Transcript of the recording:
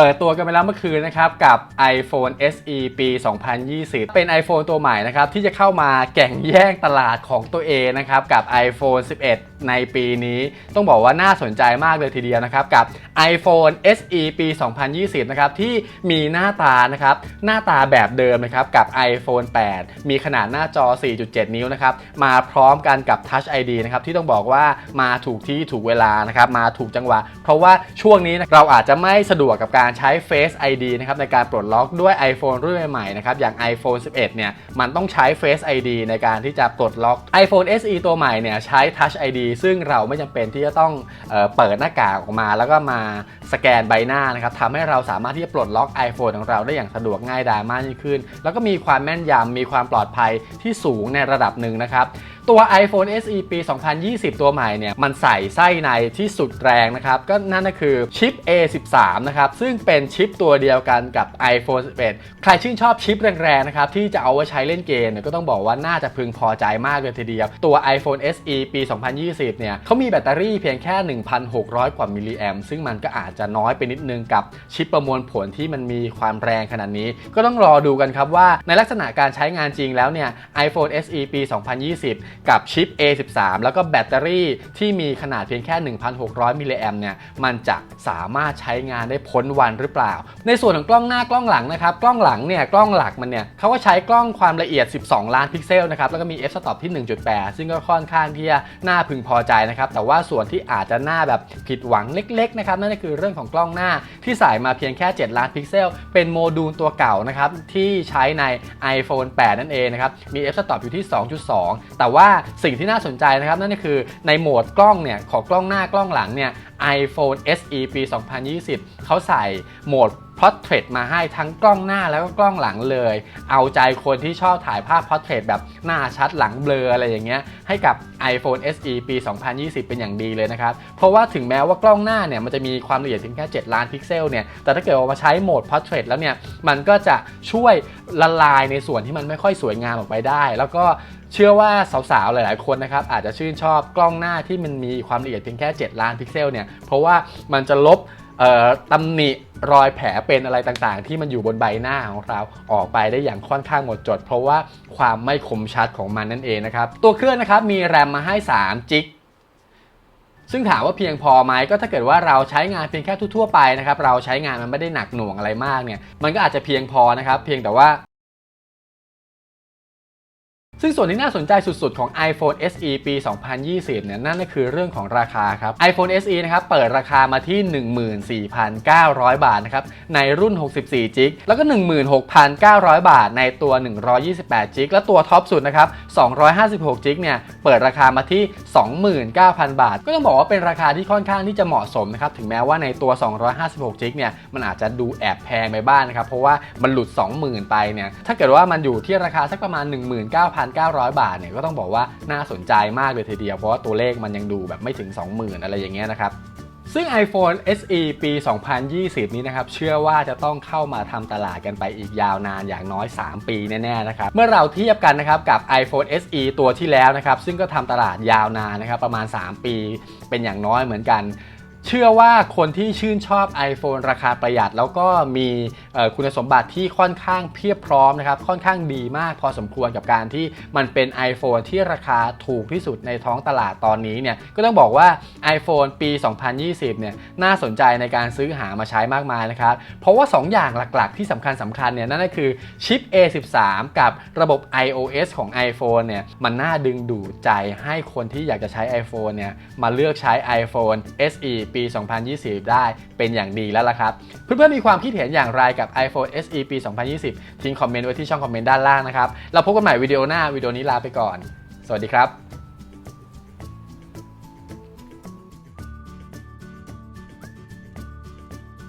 เปิดตัวกันไปแล้วเมื่อคืนนะครับกับ iPhone SE ปี 2020 เป็น iPhone ตัวใหม่นะครับที่จะเข้ามาแข่งแย่งตลาดของตัวเองนะครับกับ iPhone 11 ในปีนี้ต้องบอกว่าน่าสนใจมากเลยทีเดียวนะครับกับ iPhone SE ปี 2020 นะครับที่มีหน้าตานะครับหน้าตาแบบเดิมนะครับกับ iPhone 8 มีขนาดหน้าจอ 4.7 นิ้วนะครับมาพร้อมกันกับ Touch ID นะครับที่ต้องบอกว่ามาถูกที่ถูกเวลานะครับมาถูกจังหวะ เพราะว่าช่วงนี้นเราอาจจะไม่สะดวกกับการใช้ Face ID นะครับในการปลดล็อกด้วย iPhone รุ่นใหม่ๆนะครับอย่าง iPhone 11 เนี่ยมันต้องใช้ Face ID ในการที่จะปลดล็อก iPhone SE ตัวใหม่เนี่ยใช้ Touch ID ซึ่งเราไม่จำเป็นที่จะต้องเออเปิดหน้ากากออกมาแล้วก็มาสแกนใบหน้านะครับทำให้เราสามารถที่จะปลดล็อก iPhone ของเราได้อย่างสะดวกง่ายดายมากยิ่งขึ้น แล้วก็มีความแม่นยำมีความปลอดภัยที่สูงในระดับหนึ่งนะครับ ตัว iPhone SE ปี 2020 ตัวใหม่เนี่ย มันใส่ไส้ในที่สุดแรงนะครับ ก็นั่นก็คือชิป A13 นะครับ ซึ่งเป็นชิปตัวเดียวกันกับ iPhone 11 ใครชื่นชอบชิปแรงๆนะครับ ที่จะเอาไว้ใช้เล่นเกมเนี่ยก็ต้องบอกว่าน่าจะพึงพอใจมากเลยทีเดียว ตัว iPhone SE ปี 2020 เนี่ยเขามีแบตเตอรี่เพียงแค่ 1,600 กว่ามิลลิแอมซึ่งมันก็อาจจะน้อยไปนิดนึงกับชิปประมวลผลที่มันมีความแรงขนาดนี้ ก็ต้องรอดูกันครับว่าในลักษณะการใช้งานจริงแล้วเนี่ย iPhone SE ปี 2020กับชิป A13 แล้วก็แบตเตอรี่ที่มีขนาดเพียงแค่ 1,600 มิลลิแอมเนี่ยมันจะสามารถใช้งานได้พ้นวันหรือเปล่า ในส่วนของกล้องหน้ากล้องหลังนะครับ กล้องหลังเนี่ยกล้องหลักมันเนี่ยเขาก็ใช้กล้องความละเอียด 12 ล้านพิกเซลนะครับแล้วก็มี f stop ที่ 1.8 ซึ่งก็ค่อนข้างที่จะน่าพึงพอใจนะครับแต่ว่าส่วนที่อาจจะน่าแบบผิดหวังเล็กๆนะครับนั่นก็คือเรื่องของกล้องหน้าที่ใส่มาเพียงแค่ 7 ล้านพิกเซล เป็นโมดูลตัวเก่านะครับที่ใช้ใน iPhone 8 นั่นเองนะครับมี f stop อยู่ที่ 2.2 แต่ว่าสิ่งที่น่าสนใจนะครับนั่นก็คือในโหมดกล้องเนี่ยของกล้องหน้ากล้องหลังเนี่ย iPhone SE ปี 2020 เขาใส่โหมด Portrait มาให้ทั้งกล้องหน้าแล้วก็กล้องหลังเลย เอาใจคนที่ชอบถ่ายภาพ Portrait แบบหน้าชัดหลังเบลออะไรอย่างเงี้ยให้กับ iPhone SE ปี 2020 เป็นอย่างดีเลยนะครับ เพราะว่าถึงแม้ว่ากล้องหน้าเนี่ยมันจะมีความละเอียดเพียงแค่ 7 ล้านพิกเซลเนี่ย แต่ถ้าเกิดว่ามาใช้โหมด Portrait แล้วเนี่ย มันก็จะช่วยละลายในส่วนที่มันไม่ค่อยสวยงามออกไปได้ แล้วก็เชื่อว่าสาวๆ หลายๆ คนนะครับ อาจจะชื่นชอบกล้องหน้าที่มันมีความละเอียดเพียงแค่ 7 ล้านพิกเซลเนี่ย เพราะว่ามันจะลบ ตำหนิรอยแผลเป็นอะไรต่างๆ ที่มันอยู่บนใบหน้าของเราออกไปได้อย่างค่อนข้างหมดจด เพราะว่าความไม่คมชัดของมันนั่นเองนะครับ ตัวเครื่องนะครับมีแรมมาให้ 3 จิกซึ่งถามว่าเพียงพอไหมก็ถ้าเกิดว่าเราใช้งานเพียงแค่ทั่วๆไปนะครับเราใช้งานมันไม่ได้หนักหน่วงอะไรมากเนี่ยมันก็อาจจะเพียงพอนะครับเพียงแต่ว่า ซึ่งส่วนที่น่าสนใจสุดๆ ของ iPhone SE ปี 2020 เนี่ยนั่นก็คือเรื่องของราคาครับ iPhone SE นะครับเปิดราคามาที่ 14,900 บาทนะครับในรุ่น 64จิกแล้วก็ 16,900 บาทในตัว 128จิกและตัวท็อปสุดนะครับ 256จิกเนี่ยเปิดราคามาที่ 29,000 บาท ก็ต้องบอกว่าเป็นราคาที่ค่อนข้างที่จะเหมาะสมนะครับถึงแม้ว่าในตัว 256จิกเนี่ยมันอาจจะดูแอบแพงไปบ้างนะครับเพราะว่ามันหลุด 20,000 ไปเนี่ยถ้าเกิดว่ามันอยู่ที่ราคาสักประมาณ 19,000 19,900 บาทเนี่ยก็ต้องบอกว่าน่าสนใจมากเลยทีเดียวเพราะว่าตัวเลขมันยังดูแบบไม่ถึง 20,000 อะไรอย่างเงี้ยนะครับซึ่ง iPhone SE ปี 2020 นี้นะครับ เชื่อว่าจะต้องเข้ามาทำตลาดกันไปอีกยาวนานอย่างน้อย 3 ปีแน่ ๆ นะครับ เมื่อเราเทียบกันนะครับกับ iPhone SE ตัวที่แล้วนะครับ ซึ่งก็ทำตลาดยาวนานนะครับ ประมาณ 3 ปีเป็นอย่างน้อยเหมือนกัน เชื่อว่าคนที่ชื่นชอบ iPhone ราคาประหยัดแล้วก็มีคุณสมบัติที่ค่อนข้างเพียบพร้อมนะครับค่อนข้างดีมากพอสมควรกับการที่มันเป็น iPhone ที่ราคาถูกที่สุดในท้องตลาดตอนนี้เนี่ยก็ต้องบอกว่า iPhone ปี 2020 เนี่ยน่าสนใจในการซื้อหามาใช้มากมายนะครับ เพราะว่า 2 อย่างหลักๆ ที่สำคัญสำคัญเนี่ยนั่นก็คือชิป A13 กับระบบ iOS ของ iPhone เนี่ยมันน่าดึงดูดใจให้คนที่อยากจะใช้ iPhone เนี่ยมาเลือกใช้ iPhone SE ปี 2020 ได้เป็นอย่างดีแล้วล่ะครับ เพื่อนๆมีความคิดเห็นอย่างไรกับ iPhone SE ปี 2020 ทิ้งคอมเมนต์ไว้ที่ช่องคอมเมนต์ด้านล่างนะครับ เราพบกันใหม่วิดีโอหน้าวิดีโอนี้ลาไปก่อน สวัสดีครับ